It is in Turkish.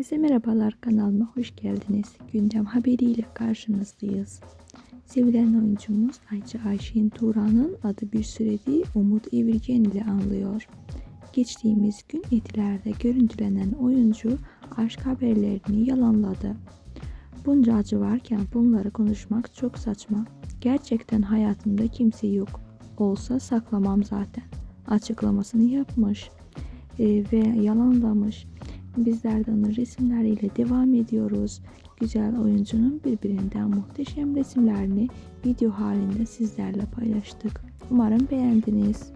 Herkese merhabalar kanalıma hoş geldiniz. Gündem haberiyle karşınızdayız. Sevilen oyuncumuz Ayça Ayşin Turan'ın adı bir süredir Umut Evirgen ile anılıyor. Geçtiğimiz gün etilerde görüntülenen oyuncu aşk haberlerini yalanladı. Bunca acı varken bunları konuşmak çok saçma. Gerçekten hayatımda kimse yok. Olsa saklamam zaten. Açıklamasını yapmış e, ve yalanlamış. Bizler de onun resimleriyle devam ediyoruz. Güzel oyuncunun birbirinden muhteşem resimlerini video halinde sizlerle paylaştık. Umarım beğendiniz.